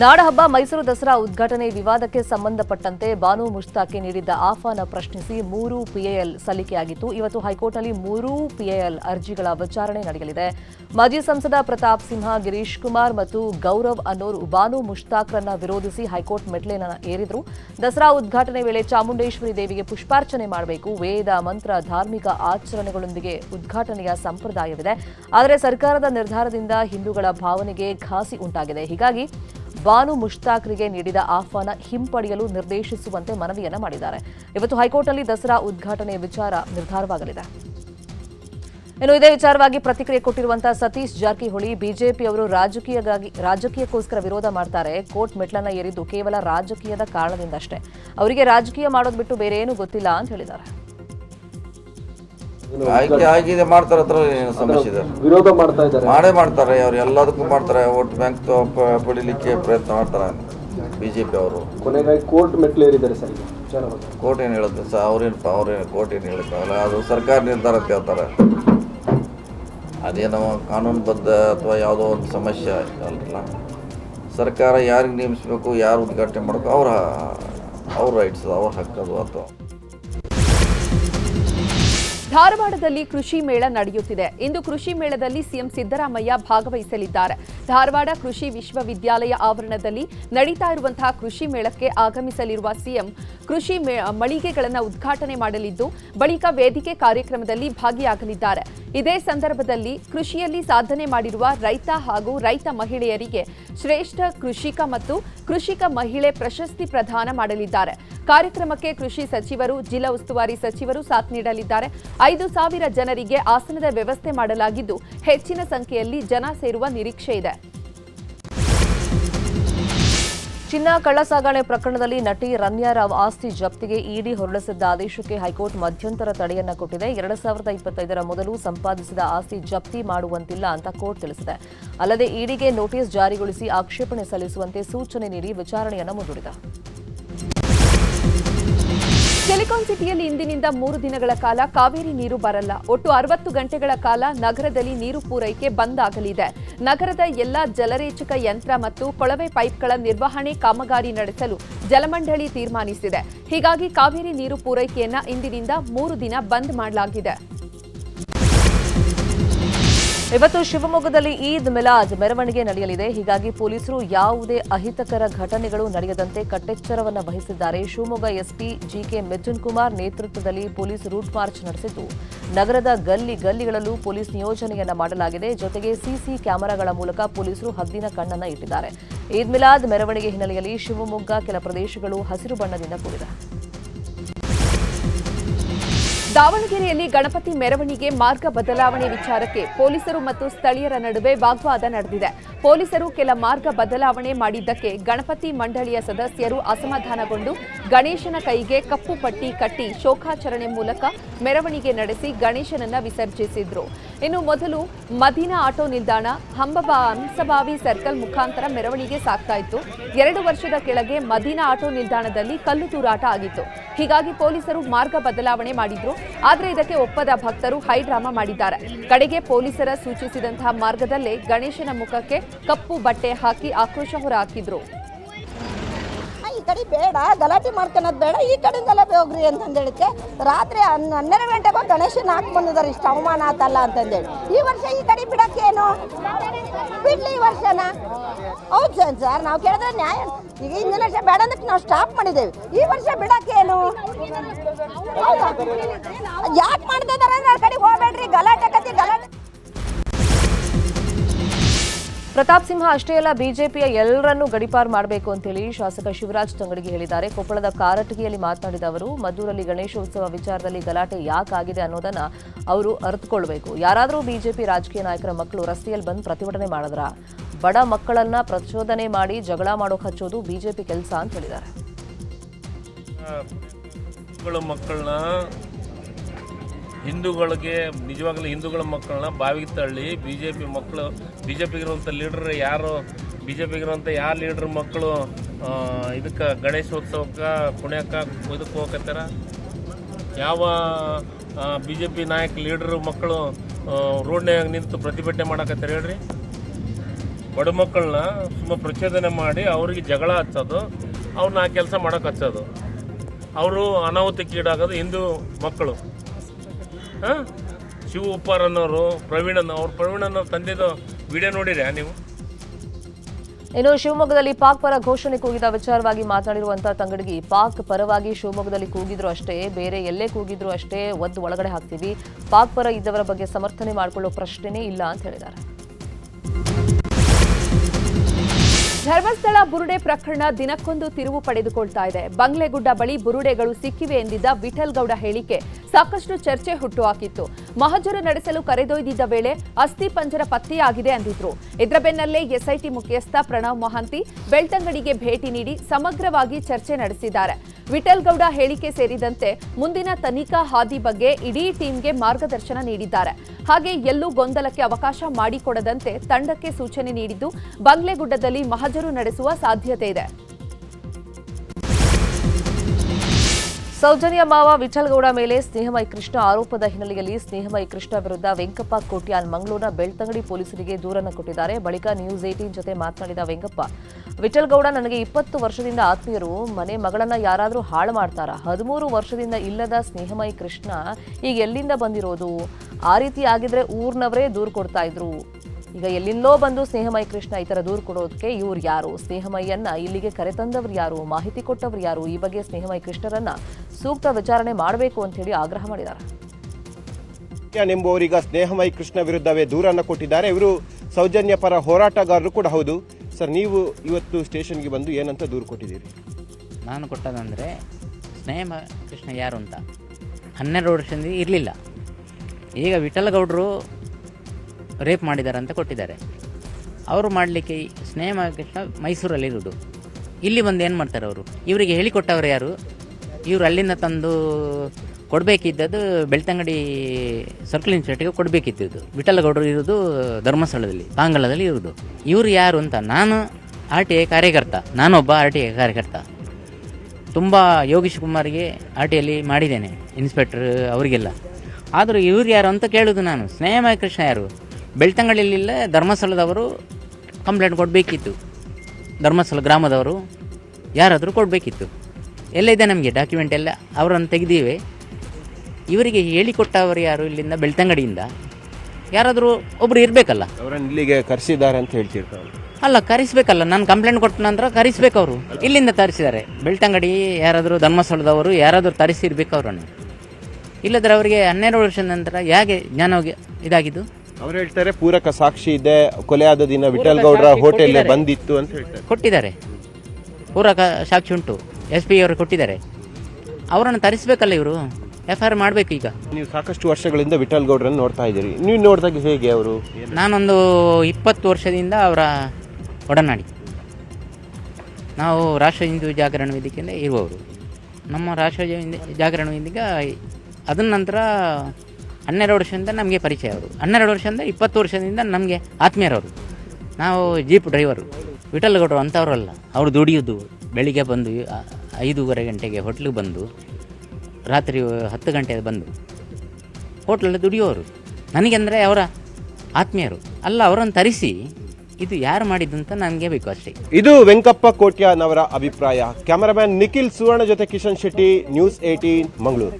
ನಾಡಹಬ್ಬ ಮೈಸೂರು ದಸರಾ ಉದ್ಘಾಟನೆ ವಿವಾದಕ್ಕೆ ಸಂಬಂಧಪಟ್ಟಂತೆ ಬಾನು ಮುಷ್ತಾಕಿ ನೀಡಿದ್ದ ಆಹ್ವಾನ ಪ್ರಶ್ನಿಸಿ ಮೂರು ಪಿಎಎಲ್ ಸಲ್ಲಿಕೆಯಾಗಿತ್ತು. ಇವತ್ತು ಹೈಕೋರ್ಟ್ನಲ್ಲಿ ಮೂರೂ ಪಿಎಎಲ್ ಅರ್ಜಿಗಳ ವಿಚಾರಣೆ ನಡೆಯಲಿದೆ. ಮಾಜಿ ಸಂಸದ ಪ್ರತಾಪ್ ಸಿಂಹ, ಗಿರೀಶ್ ಕುಮಾರ್ ಮತ್ತು ಗೌರವ್ ಅನ್ನೋರು ಬಾನು ಮುಷ್ತಾಕ್ರನ್ನ ವಿರೋಧಿಸಿ ಹೈಕೋರ್ಟ್ ಮೆಟ್ಲೇನ ಏರಿದ್ರು. ದಸರಾ ಉದ್ಘಾಟನೆ ವೇಳೆ ಚಾಮುಂಡೇಶ್ವರಿ ದೇವಿಗೆ ಪುಷ್ಪಾರ್ಚನೆ ಮಾಡಬೇಕು. ವೇದ, ಮಂತ್ರ, ಧಾರ್ಮಿಕ ಆಚರಣೆಗಳೊಂದಿಗೆ ಉದ್ಘಾಟನೆಯ ಸಂಪ್ರದಾಯವಿದೆ. ಆದರೆ ಸರ್ಕಾರದ ನಿರ್ಧಾರದಿಂದ ಹಿಂದೂಗಳ ಭಾವನೆಗೆ ಘಾಸಿ ಉಂಟಾಗಿದೆ. ಹೀಗಾಗಿ ಬಾನು ಮುಷ್ತಾಕ್ರಿಗೆ ನೀಡಿದ ಆಹ್ವಾನ ಹಿಂಪಡೆಯಲು ನಿರ್ದೇಶಿಸುವಂತೆ ಮನವಿಯನ್ನ ಮಾಡಿದ್ದಾರೆ. ಇವತ್ತು ಹೈಕೋರ್ಟ್ನಲ್ಲಿ ದಸರಾ ಉದ್ಘಾಟನೆ ವಿಚಾರ ನಿರ್ಧಾರವಾಗಲಿದೆ. ಇನ್ನು ಇದೇ ವಿಚಾರವಾಗಿ ಪ್ರತಿಕ್ರಿಯೆ ಕೊಟ್ಟಿರುವಂತಹ ಸತೀಶ್ ಜಾರಕಿಹೊಳಿ, ಬಿಜೆಪಿಯವರು ರಾಜಕೀಯಗಾಗಿ, ರಾಜಕೀಯಕ್ಕೋಸ್ಕರ ವಿರೋಧ ಮಾಡ್ತಾರೆ. ಕೋರ್ಟ್ ಮೆಟ್ಲನ್ನ ಏರಿದ್ದು ಕೇವಲ ರಾಜಕೀಯದ ಕಾರಣದಿಂದಷ್ಟೇ. ಅವರಿಗೆ ರಾಜಕೀಯ ಮಾಡೋದು ಬಿಟ್ಟು ಬೇರೆ ಏನು ಗೊತ್ತಿಲ್ಲ ಅಂತ ಹೇಳಿದ್ದಾರೆ. ಆಯ್ಕೆ ಆಗಿದೆ ಮಾಡ್ತಾರೆ ಹತ್ರ ಏನು ಸಮಸ್ಯೆ ಇದೆ. ವಿರೋಧ ಮಾಡ್ತಾ ಇದ್ದಾರೆ. ಮಾಡೇ ಮಾಡ್ತಾರೆ ಅವ್ರು ಎಲ್ಲದಕ್ಕೂ ಮಾಡ್ತಾರೆ ವೋಟ್ ಬ್ಯಾಂಕ್ ಪಡಿಲಿಕ್ಕೆ ಪ್ರಯತ್ನ ಮಾಡ್ತಾರೆ ಬಿ ಜೆ ಪಿ ಅವರು. ಕೊನೆಗಾಗಿ ಕೋರ್ಟ್ ಮೆಟ್ಲೇರಿದ್ದಾರೆ ಸರ್. ಕೋರ್ಟ್ ಏನು ಹೇಳುತ್ತೆ ಸರ್? ಅವ್ರೇನು ಅವ್ರೇನು ಕೋರ್ಟ್ ಏನು ಹೇಳಕ್ಕಾಗಲ್ಲ? ಅದು ಸರ್ಕಾರ ನಿರ್ಧಾರ ಅಂತ ಹೇಳ್ತಾರೆ. ಅದೇನೋ ಕಾನೂನುಬದ್ಧ ಅಥವಾ ಯಾವುದೋ ಒಂದು ಸಮಸ್ಯೆ ಅಲ್ಲ. ಸರ್ಕಾರ ಯಾರಿಗೆ ನೇಮಿಸಬೇಕು ಯಾರು ಉದ್ಘಾಟನೆ ಮಾಡಬೇಕು ಅವ್ರ ಅವ್ರ ರೈಟ್ಸ್ ಅವ್ರ ಹಕ್ಕದು ಅಥವಾ ಧಾರವಾಡದಲ್ಲಿ ಕೃಷಿ ಮೇಳ ನಡೆಯುತ್ತಿದೆ. ಇಂದು ಕೃಷಿ ಮೇಳದಲ್ಲಿ ಸಿಎಂ ಸಿದ್ದರಾಮಯ್ಯ ಭಾಗವಹಿಸಲಿದ್ದಾರೆ. ಧಾರವಾಡ ಕೃಷಿ ವಿಶ್ವವಿದ್ಯಾಲಯ ಆವರಣದಲ್ಲಿ ನಡೀತಾ ಇರುವಂತಹ ಕೃಷಿ ಮೇಳಕ್ಕೆ ಆಗಮಿಸಲಿರುವ ಸಿಎಂ ಕೃಷಿ ಮಳಿಗೆಗಳನ್ನು ಉದ್ಘಾಟನೆ ಮಾಡಲಿದ್ದು, ಬಳಿಕ ವೇದಿಕೆ ಕಾರ್ಯಕ್ರಮದಲ್ಲಿ ಭಾಗಿಯಾಗಲಿದ್ದಾರೆ. ಇದೇ ಸಂದರ್ಭದಲ್ಲಿ ಕೃಷಿಯಲ್ಲಿ ಸಾಧನೆ ಮಾಡಿರುವ ರೈತ ಹಾಗೂ ರೈತ ಮಹಿಳೆಯರಿಗೆ ಶ್ರೇಷ್ಠ ಕೃಷಿಕ ಮತ್ತು ಕೃಷಿಕ ಮಹಿಳೆ ಪ್ರಶಸ್ತಿ ಪ್ರದಾನ ಮಾಡಲಿದ್ದಾರೆ. ಕಾರ್ಯಕ್ರಮಕ್ಕೆ ಕೃಷಿ ಸಚಿವರು, ಜಿಲ್ಲಾ ಉಸ್ತುವಾರಿ ಸಚಿವರು ಸಾಥ್ ನೀಡಲಿದ್ದಾರೆ. ಐದು ಸಾವಿರ ಜನರಿಗೆ ಆಸನದ ವ್ಯವಸ್ಥೆ ಮಾಡಲಾಗಿದ್ದು ಹೆಚ್ಚಿನ ಸಂಖ್ಯೆಯಲ್ಲಿ ಜನ ಸೇರುವ ನಿರೀಕ್ಷೆ ಇದೆ. ಚಿನ್ನ ಕಳ್ಳಸಾಗಣೆ ಪ್ರಕರಣದಲ್ಲಿ ನಟಿ ರಮ್ಯಾ ರಾವ್ ಆಸ್ತಿ ಜಪ್ತಿಗೆ ಇಡಿ ಹೊರಡಿಸಿದ್ದ ಆದೇಶಕ್ಕೆ ಹೈಕೋರ್ಟ್ ಮಧ್ಯಂತರ ತಡೆಯನ್ನ ಕೊಟ್ಟಿದೆ. ಎರಡ್ ಸಾವಿರದ ಇಪ್ಪತ್ತೈದರ ಮೊದಲು ಸಂಪಾದಿಸಿದ ಆಸ್ತಿ ಜಪ್ತಿ ಮಾಡುವಂತಿಲ್ಲ ಅಂತ ಕೋರ್ಟ್ ತಿಳಿಸಿದೆ. ಅಲ್ಲದೆ ಇಡಿಗೆ ನೋಟಿಸ್ ಜಾರಿಗೊಳಿಸಿ ಆಕ್ಷೇಪಣೆ ಸಲ್ಲಿಸುವಂತೆ ಸೂಚನೆ ನೀಡಿ ವಿಚಾರಣೆಯನ್ನು ಮುಂದೂಡಿದೆ. ಸಿಲಿಕಾನ್ ಸಿಟಿಯಲ್ಲಿ ಇಂದಿನಿಂದ ಮೂರು ದಿನಗಳ ಕಾಲ ಕಾವೇರಿ ನೀರು ಬರಲ್ಲ. ಒಟ್ಟು ಅರವತ್ತು ಗಂಟೆಗಳ ಕಾಲ ನಗರದಲ್ಲಿ ನೀರು ಪೂರೈಕೆ ಬಂದ್ ಆಗಲಿದೆ. ನಗರದ ಎಲ್ಲಾ ಜಲರೇಚಕ ಯಂತ್ರ ಮತ್ತು ಕೊಳವೆ ಪೈಪ್ಗಳ ನಿರ್ವಹಣೆ ಕಾಮಗಾರಿ ನಡೆಸಲು ಜಲಮಂಡಳಿ ತೀರ್ಮಾನಿಸಿದೆ. ಹೀಗಾಗಿ ಕಾವೇರಿ ನೀರು ಪೂರೈಕೆಯನ್ನ ಇಂದಿನಿಂದ ಮೂರು ದಿನ ಬಂದ್ ಮಾಡಲಾಗಿದೆ. ಇವತ್ತು ಶಿವಮೊಗ್ಗದಲ್ಲಿ ಈದ್ ಮಿಲಾದ್ ಮೆರವಣಿಗೆ ನಡೆಯಲಿದೆ. ಹೀಗಾಗಿ ಪೊಲೀಸರು ಯಾವುದೇ ಅಹಿತಕರ ಘಟನೆಗಳು ನಡೆಯದಂತೆ ಕಟ್ಟೆಚ್ಚರವನ್ನು ವಹಿಸಿದ್ದಾರೆ. ಶಿವಮೊಗ್ಗ ಎಸ್ಪಿ ಜಿಕೆ ಮಿಥುನ್ ಕುಮಾರ್ ನೇತೃತ್ವದಲ್ಲಿ ಪೊಲೀಸ್ ರೂಟ್ ಮಾರ್ಚ್ ನಡೆಸಿದ್ದು, ನಗರದ ಗಲ್ಲಿ ಗಲ್ಲಿಗಳಲ್ಲೂ ಪೊಲೀಸ್ ನಿಯೋಜನೆಯನ್ನು ಮಾಡಲಾಗಿದೆ. ಜೊತೆಗೆ ಸಿಸಿ ಕ್ಯಾಮೆರಾಗಳ ಮೂಲಕ ಪೊಲೀಸರು ಹದ್ದಿನ ಕಣ್ಣನ್ನು ಇಟ್ಟಿದ್ದಾರೆ. ಈದ್ ಮಿಲಾದ್ ಮೆರವಣಿಗೆ ಹಿನ್ನೆಲೆಯಲ್ಲಿ ಶಿವಮೊಗ್ಗ ಕೆಲ ಪ್ರದೇಶಗಳು ಹಸಿರು ಬಣ್ಣದಿಂದ ಕೂಡಿದೆ. ದಾವಣಗೆರೆಯಲ್ಲಿ ಗಣಪತಿ ಮೆರವಣಿಗೆ ಮಾರ್ಗ ಬದಲಾವಣೆ ವಿಚಾರಕ್ಕೆ ಪೊಲೀಸರು ಮತ್ತು ಸ್ಥಳೀಯರ ನಡುವೆ ವಾಗ್ವಾದ ನಡೆದಿದೆ. ಪೊಲೀಸರು ಕೆಲ ಮಾರ್ಗ ಬದಲಾವಣೆ ಮಾಡಿದ್ದಕ್ಕೆ ಗಣಪತಿ ಮಂಡಳಿಯ ಸದಸ್ಯರು ಅಸಮಾಧಾನಗೊಂಡು ಗಣೇಶನ ಕೈಗೆ ಕಪ್ಪು ಪಟ್ಟಿ ಕಟ್ಟಿ ಶೋಕಾಚರಣೆ ಮೂಲಕ ಮೆರವಣಿಗೆ ನಡೆಸಿ ಗಣೇಶನನ್ನ ವಿಸರ್ಜಿಸಿದ್ರು. ಇನ್ನು ಮೊದಲು ಮದೀನಾ ಆಟೋ ನಿಲ್ದಾಣ ಹಂಬಬಾ ಹಂಸಭಾವಿ ಸರ್ಕಲ್ ಮುಖಾಂತರ ಮೆರವಣಿಗೆ ಸಾಗ್ತಾ ಇತ್ತು. ಎರಡು ವರ್ಷದ ಕೆಳಗೆ ಮದೀನಾ ಆಟೋ ನಿಲ್ದಾಣದಲ್ಲಿ ಕಲ್ಲು ತೂರಾಟ ಆಗಿತ್ತು. ಹೀಗಾಗಿ ಪೊಲೀಸರು ಮಾರ್ಗ ಬದಲಾವಣೆ ಮಾಡಿದ್ರು. ಆದರೆ ಇದಕ್ಕೆ ಒಪ್ಪದ ಭಕ್ತರು ಹೈಡ್ರಾಮಾ ಮಾಡಿದ್ದಾರೆ. ಕಡೆಗೆ ಪೊಲೀಸರ ಸೂಚಿಸಿದಂತಹ ಮಾರ್ಗದಲ್ಲೇ ಗಣೇಶನ ಮುಖಕ್ಕೆ ಕಪ್ಪು ಬಟ್ಟೆ ಹಾಕಿ ಆಕ್ರೋಶ ಹೊರಹಾಕಿದ್ರು ಕಡೆ ಬೇಡ, ಗಲಾಟೆ ಮಾಡ್ಕೊಳೋದು ಬೇಡ, ಈ ಕಡೆಯಿಂದೆಲ್ಲ ಹೋಗ್ರಿ ಅಂತಂದು ಹೇಳಿಕ್ಕೆ ರಾತ್ರಿ ಹನ್ನ ಹನ್ನೆರಡು ಗಂಟೆಗೆ ಗಣೇಶನ ಹಾಕಿ ಬಂದಿದ್ದಾರೆ, ಇಷ್ಟು ಅವಮಾನ ಆತಲ್ಲ ಅಂತಂದೇಳಿ. ಈ ವರ್ಷ ಈ ಕಡೆ ಬಿಡೋಕ್ಕೇನು ಬಿಡ್ಲಿ ಈ ವರ್ಷನ? ಹೌದು ಸರ್ ಸರ್, ನಾವು ಕೇಳಿದ್ರೆ ನ್ಯಾಯ ಈಗ ಹಿಂದಿನ ವರ್ಷ ಬೇಡ ಅಂದಕ್ಕೆ ನಾವು ಸ್ಟಾಪ್ ಮಾಡಿದ್ದೇವೆ. ಈ ವರ್ಷ ಬಿಡೋಕ್ಕೇನು ಯಾಕೆ ಮಾಡ್ತಾ ಇದ್ದಾರೆ? ಆ ಕಡೆ ಹೋಗ್ಬೇಡ್ರಿ, ಗಲಾಟೆ ಪ್ರತಾಪ್ ಸಿಂಹ ಅಷ್ಟೇ ಅಲ್ಲ, ಬಿಜೆಪಿಯ ಎಲ್ಲರನ್ನೂ ಗಡಿಪಾರು ಮಾಡಬೇಕು ಅಂತೇಳಿ ಶಾಸಕ ಶಿವರಾಜ್ ತಂಗಡಿಗೆ ಹೇಳಿದ್ದಾರೆ. ಕೊಪ್ಪಳದ ಕಾರಟಗಿಯಲ್ಲಿ ಮಾತನಾಡಿದ ಅವರು, ಮದ್ದೂರಲ್ಲಿ ಗಣೇಶೋತ್ಸವ ವಿಚಾರದಲ್ಲಿ ಗಲಾಟೆ ಯಾಕಾಗಿದೆ ಅನ್ನೋದನ್ನ ಅವರು ಅರ್ಥಕೊಳ್ಬೇಕು ಯಾರಾದರೂ ಬಿಜೆಪಿ ರಾಜಕೀಯ ನಾಯಕರ ಮಕ್ಕಳು ರಸ್ತೆಯಲ್ಲಿ ಬಂದು ಪ್ರತಿಭಟನೆ ಮಾಡಿದ್ರ, ಬಡ ಮಕ್ಕಳನ್ನ ಪ್ರಚೋದನೆ ಮಾಡಿ ಜಗಳ ಮಾಡೋಕೆ ಹಚ್ಚೋದು ಬಿಜೆಪಿ ಕೆಲಸ ಅಂತ ಹೇಳಿದ್ದಾರೆ. ಹಿಂದೂಗಳಿಗೆ, ನಿಜವಾಗ್ಲೂ ಹಿಂದೂಗಳ ಮಕ್ಕಳನ್ನ ಬಾವಿಗೆ ತಳ್ಳಿ ಬಿ ಜೆ ಪಿ ಮಕ್ಕಳು ಬಿ ಜೆ ಪಿಗಿರುವಂಥ ಲೀಡ್ರ್ ಯಾರು ಬಿ ಜೆ ಪಿಗಿರುವಂಥ ಯಾರು ಲೀಡ್ರ್ ಮಕ್ಕಳು ಇದಕ್ಕೆ ಗಣೇಶೋತ್ಸವಕ್ಕೆ ಪುಣ್ಯಕ್ಕೆ ಇದಕ್ಕೆ ಹೋಗತ್ತಾರ ಯಾವ ಬಿ ಜೆ ಪಿ ನಾಯಕ ಲೀಡ್ರ್ ಮಕ್ಕಳು ರೋಡ್ನ್ಯಾಗ ನಿಂತು ಪ್ರತಿಭಟನೆ ಮಾಡಕತ್ತಾರ ಹೇಳ್ರಿ? ಬಡ ಮಕ್ಕಳನ್ನ ಸುಮ್ಮ ಪ್ರಚೋದನೆ ಮಾಡಿ ಅವ್ರಿಗೆ ಜಗಳ ಹಚ್ಚೋದು ಅವ್ರನ್ನ ಆ ಕೆಲಸ ಮಾಡೋಕೆ ಹಚ್ಚೋದು. ಅವರು ಅನಾಹುತಕ್ಕೀಡಾಗೋದು ಹಿಂದೂ ಮಕ್ಕಳು. ಹಾಂ? ಶಿವ ಉಪ್ಪಾರ್ ಅನ್ನೋರು, ಪ್ರವೀಣ್ ಅನ್ನೋ ಅವ್ರು ಪ್ರವೀಣ್ ಅನ್ನೋ ತಂದೆದು ವಿಡಿಯೋ ನೋಡಿರ ನೀವು? ಇನ್ನು ಶಿವಮೊಗ್ಗದಲ್ಲಿ ಪಾಕ್ ಪರ ಘೋಷಣೆ ಕೂಗಿದ ವಿಚಾರವಾಗಿ ಮಾತನಾಡಿರುವಂತಹ ತಂಗಡಗಿ, ಪಾಕ್ ಪರವಾಗಿ ಶಿವಮೊಗ್ಗದಲ್ಲಿ ಕೂಗಿದ್ರು ಅಷ್ಟೇ, ಬೇರೆ ಎಲ್ಲೇ ಕೂಗಿದ್ರು ಅಷ್ಟೇ ಒದ್ದು ಒಳಗಡೆ ಹಾಕ್ತೀವಿ. ಪಾಕ್ ಪರ ಇದ್ದವರ ಬಗ್ಗೆ ಸಮರ್ಥನೆ ಮಾಡಿಕೊಳ್ಳೋ ಪ್ರಶ್ನೆನೇ ಇಲ್ಲ ಅಂತ ಹೇಳಿದ್ದಾರೆ. ಧರ್ಮಸ್ಥಳ ಬುರುಡೆ ಪ್ರಕರಣ ದಿನಕ್ಕೊಂದು ತಿರುವು ಪಡೆದುಕೊಳ್ತಾ ಇದೆ. ಬಂಗ್ಲೆಗುಡ್ಡ ಬಳಿ ಬುರುಡೆಗಳು ಸಿಕ್ಕಿವೆ ಎಂದಿದ್ದ ವಿಠಲ್ಗೌಡ ಹೇಳಿಕೆ ಸಾಕಷ್ಟು ಚರ್ಚೆ ಹುಟ್ಟುಹಾಕಿತ್ತು ಮಹಜರು ನಡೆಸಲು ಕರೆದೊಯ್ದಿದ್ದ ವೇಳೆ ಅಸ್ಥಿ ಪಂಜರ ಪತ್ತೆಯಾಗಿದೆ ಅಂದಿದ್ರು. ಇದರ ಬೆನ್ನಲ್ಲೇ ಎಸ್ಐಟಿ ಮುಖ್ಯಸ್ಥ ಪ್ರಣವ್ ಮೊಹಂತಿ ಬೆಳ್ತಂಗಡಿಗೆ ಭೇಟಿ ನೀಡಿ ಸಮಗ್ರವಾಗಿ ಚರ್ಚೆ ನಡೆಸಿದ್ದಾರೆ. ವಿಠಲ್ಗೌಡ ಹೇಳಿಕೆ ಸೇರಿದಂತೆ ಮುಂದಿನ ತನಿಖಾ ಹಾದಿ ಬಗ್ಗೆ ಇಡೀ ಟೀಮ್ಗೆ ಮಾರ್ಗದರ್ಶನ ನೀಡಿದ್ದಾರೆ. ಹಾಗೆ ಎಲ್ಲೂ ಗೊಂದಲಕ್ಕೆ ಅವಕಾಶ ಮಾಡಿಕೊಡದಂತೆ ತಂಡಕ್ಕೆ ಸೂಚನೆ ನೀಡಿದ್ದು, ಬಂಗ್ಲೆಗುಡ್ಡದಲ್ಲಿ ಮಹಜರು ನಡೆಸುವ ಸಾಧ್ಯತೆ ಇದೆ. ಸೌಜನ್ಯ ಮಾವ ವಿಠಲ್ಗೌಡ ಮೇಲೆ ಸ್ನೇಹಮಯಿ ಕೃಷ್ಣ ಆರೋಪದ ಹಿನ್ನೆಲೆಯಲ್ಲಿ ಸ್ನೇಹಮಯಿ ಕೃಷ್ಣ ವಿರುದ್ಧ ವೆಂಕಪ್ಪ ಕೋಟ್ಯಾಲ್ ಮಂಗಳೂರಿನ ಬೆಳ್ತಂಗಡಿ ಪೊಲೀಸರಿಗೆ ದೂರನ್ನು ಕೊಟ್ಟಿದ್ದಾರೆ. ಬಳಿಕ ನ್ಯೂಸ್ ಏಟೀನ್ ಜೊತೆ ಮಾತನಾಡಿದ ವೆಂಕಪ್ಪ, ವಿಠಲ್ಗೌಡ ನನಗೆ ಇಪ್ಪತ್ತು ವರ್ಷದಿಂದ ಆತ್ಮೀಯರು, ಮನೆ ಮಗಳನ್ನ ಯಾರಾದರೂ ಹಾಳು ಮಾಡ್ತಾರ? ಹದಿಮೂರು ವರ್ಷದಿಂದ ಇಲ್ಲದ ಸ್ನೇಹಮಯಿ ಕೃಷ್ಣ ಈಗ ಎಲ್ಲಿಂದ ಬಂದಿರೋದು? ಆ ರೀತಿ ಆಗಿದ್ರೆ ಊರ್ನವರೇ ದೂರು ಕೊಡ್ತಾ ಇದ್ರು. ಈಗ ಎಲ್ಲೆಲ್ಲೋ ಬಂದು ಸ್ನೇಹಮಯಿ ಕೃಷ್ಣ ಈ ಥರ ದೂರು ಕೊಡೋದಕ್ಕೆ ಇವ್ರು ಯಾರು? ಸ್ನೇಹಮಯ್ಯನ್ನ ಇಲ್ಲಿಗೆ ಕರೆತಂದವ್ರು ಯಾರು? ಮಾಹಿತಿ ಕೊಟ್ಟವ್ರು ಯಾರು? ಈ ಬಗ್ಗೆ ಸ್ನೇಹಮಯಿ ಕೃಷ್ಣರನ್ನ ಸೂಕ್ತ ವಿಚಾರಣೆ ಮಾಡಬೇಕು ಅಂತ ಹೇಳಿ ಆಗ್ರಹ ಮಾಡಿದ್ದಾರೆ ಎಂಬುವರೀಗ ಸ್ನೇಹಮಯಿ ಕೃಷ್ಣ ವಿರುದ್ಧವೇ ದೂರನ್ನು ಕೊಟ್ಟಿದ್ದಾರೆ. ಇವರು ಸೌಜನ್ಯ ಪರ ಹೋರಾಟಗಾರರು ಕೂಡ ಹೌದು. ಸರ್ ನೀವು ಇವತ್ತು ಸ್ಟೇಷನ್ಗೆ ಬಂದು ಏನಂತ ದೂರು ಕೊಟ್ಟಿದ್ದೀರಿ? ನಾನು ಕೊಟ್ಟದಂದರೆ ಸ್ನೇಹ ಕೃಷ್ಣ ಯಾರು ಅಂತ. ಹನ್ನೆರಡು ವರ್ಷದಿಂದ ಇರಲಿಲ್ಲ. ಈಗ ವಿಠಲಗೌಡರು ರೇಪ್ ಮಾಡಿದ್ದಾರೆ ಅಂತ ಕೊಟ್ಟಿದ್ದಾರೆ. ಅವರು ಮಾಡಲಿಕ್ಕೆ ಸ್ನೇಹ ಮೈಸೂರಲ್ಲಿ ಮೈಸೂರಲ್ಲಿರೋದು ಇಲ್ಲಿ ಬಂದು ಏನು ಮಾಡ್ತಾರೆ ಅವರು? ಇವರಿಗೆ ಹೇಳಿಕೊಟ್ಟವರು ಯಾರು? ಇವರು ಅಲ್ಲಿಂದ ತಂದು ಕೊಡಬೇಕಿದ್ದದ್ದು ಬೆಳ್ತಂಗಡಿ ಸರ್ಕಲ್ ಇನ್ಸ್ಪೆಕ್ಟರ್ಗೆ ಕೊಡಬೇಕಿದ್ದದ್ದು. ವಿಠಲಗೌಡರು ಇರೋದು ಧರ್ಮಸ್ಥಳದಲ್ಲಿ, ಪಾಂಗಲದಲ್ಲಿ ಇರೋದು ಇವರು ಯಾರು ಅಂತ ನಾನು ಆರ್ ಟಿ ಐ ಕಾರ್ಯಕರ್ತ, ನಾನೊಬ್ಬ ಆರ್ ಟಿ ಐ ಕಾರ್ಯಕರ್ತ. ತುಂಬ ಯೋಗೀಶ್ ಕುಮಾರ್ಗೆ ಆರ್ ಟಿಯಲ್ಲಿ ಮಾಡಿದ್ದೇನೆ, ಇನ್ಸ್ಪೆಕ್ಟರ್ ಅವರಿಗೆಲ್ಲ. ಆದರೂ ಇವ್ರು ಯಾರು ಅಂತ ಕೇಳೋದು ನಾನು. ಸ್ನೇಹ ಕೃಷ್ಣ ಯಾರು? ಬೆಳ್ತಂಗಡಿಯಲ್ಲಿಲ್ಲ ಧರ್ಮಸ್ಥಳದವರು ಕಂಪ್ಲೇಂಟ್ ಕೊಡಬೇಕಿತ್ತು. ಧರ್ಮಸ್ಥಳ ಗ್ರಾಮದವರು ಯಾರಾದರೂ ಕೊಡಬೇಕಿತ್ತು. ಎಲ್ಲ ಇದೆ ನಮಗೆ ಡಾಕ್ಯುಮೆಂಟ್ ಎಲ್ಲ. ಅವರನ್ನು ತೆಗೆದೀವಿ. ಇವರಿಗೆ ಹೇಳಿಕೊಟ್ಟವರು ಯಾರು ಇಲ್ಲಿಂದ? ಬೆಳ್ತಂಗಡಿಯಿಂದ. ಯಾರಾದರೂ ಒಬ್ಬರು ಇರಬೇಕಲ್ಲ? ಅವರನ್ನು ಇಲ್ಲಿಗೆ ಕರೆಸಿದ್ದಾರೆ ಅಂತ ಹೇಳ್ತಿರ್ತಾರೆ. ಅಲ್ಲ ಕರೆಸ್ಬೇಕಲ್ಲ. ನಾನು ಕಂಪ್ಲೇಂಟ್ ಕೊಟ್ಟ ನಂತರ ಕರೆಸ್ಬೇಕು ಅವರು. ಇಲ್ಲಿಂದ ತರಿಸಿದ್ದಾರೆ. ಬೆಳ್ತಂಗಡಿ ಯಾರಾದರೂ ಧರ್ಮಸ್ಥಳದವರು ಯಾರಾದರೂ ತರಿಸಿರ್ಬೇಕು ಅವರನ್ನು. ಇಲ್ಲದ್ರೆ ಅವರಿಗೆ ಹನ್ನೆರಡು ವರ್ಷದ ನಂತರ ಹೇಗೆ ಜ್ಞಾನ ಇದಾಗಿದ್ದು? ಅವ್ರು ಹೇಳ್ತಾರೆ ಪೂರಕ ಸಾಕ್ಷಿ ಇದೆ ಕೊಲೆ ಆದ ದಿನ ವಿಠಲ್ ಗೌಡ್ರ ಹೋಟೆಲ್. ಬಂದಿತ್ತು ಅಂತ ಹೇಳ್ತಾರೆ. ಕೊಟ್ಟಿದ್ದಾರೆ. ಪೂರಕ ಸಾಕ್ಷಿ ಉಂಟು. ಎಸ್ ಪಿ ಅವರು ಕೊಟ್ಟಿದ್ದಾರೆ. ಅವರನ್ನು ತರಿಸ್ಬೇಕಲ್ಲ ಇವರು? ಎಫ್ ಐ ಆರ್ ಮಾಡಬೇಕು ಈಗ. ನೀವು ಸಾಕಷ್ಟು ವರ್ಷಗಳಿಂದ ವಿಠಲ್ ಗೌಡ್ರನ್ನು ನೋಡ್ತಾ ಇದ್ದೀರಿ. ನೀವು ನೋಡಿದಾಗ ಹೇಗೆ ಅವರು? ನಾನೊಂದು ಇಪ್ಪತ್ತು ವರ್ಷದಿಂದ ಅವರ ಒಡನಾಡಿ. ನಾವು ರಾಷ್ಟ್ರ ಹಿಂದೂ ಜಾಗರಣ ವೇದಿಕೆಯಿಂದ ಇರುವವರು. ನಮ್ಮ ರಾಷ್ಟ್ರ ಜಾಗರಣ ವೇದಿಕೆ ಅದನ್ನ ನಂತರ ಹನ್ನೆರಡು ವರ್ಷದಿಂದ ನಮಗೆ ಪರಿಚಯ ಅವರು. ಹನ್ನೆರಡು ವರ್ಷದಿಂದ ಇಪ್ಪತ್ತು ವರ್ಷದಿಂದ ನಮಗೆ ಆತ್ಮೀಯರವರು ನಾವು ಜೀಪ್ ಡ್ರೈವರು ವಿಠಲ್ಗೌಡರು ಅಂಥವ್ರಲ್ಲ. ಅವರು ದುಡಿಯೋದು. ಬೆಳಿಗ್ಗೆ ಬಂದು ಐದೂವರೆ ಗಂಟೆಗೆ ಹೋಟ್ಲಿಗೆ ಬಂದು, ರಾತ್ರಿ ಹತ್ತು ಗಂಟೆಗೆ ಬಂದು. ಹೋಟ್ಲಲ್ಲಿ ದುಡಿಯೋರು. ನನಗೆಂದರೆ ಅವರ ಆತ್ಮೀಯರು. ಅಲ್ಲ, ಅವರನ್ನು ತರಿಸಿ, ಇದು ಯಾರು ಮಾಡಿದ್ದು ಅಂತ ನನಗೆ ಬೇಕು ಅಷ್ಟೇ. ಇದು ವೆಂಕಪ್ಪ ಕೋಟ್ಯಾನವರ ಅಭಿಪ್ರಾಯ. ಕ್ಯಾಮರಾಮ್ಯಾನ್ ನಿಖಿಲ್ ಸುವರ್ಣ ಜೊತೆ ಕಿಶನ್ ಶೆಟ್ಟಿ, ನ್ಯೂಸ್ ಏಟೀನ್ ಮಂಗಳೂರು.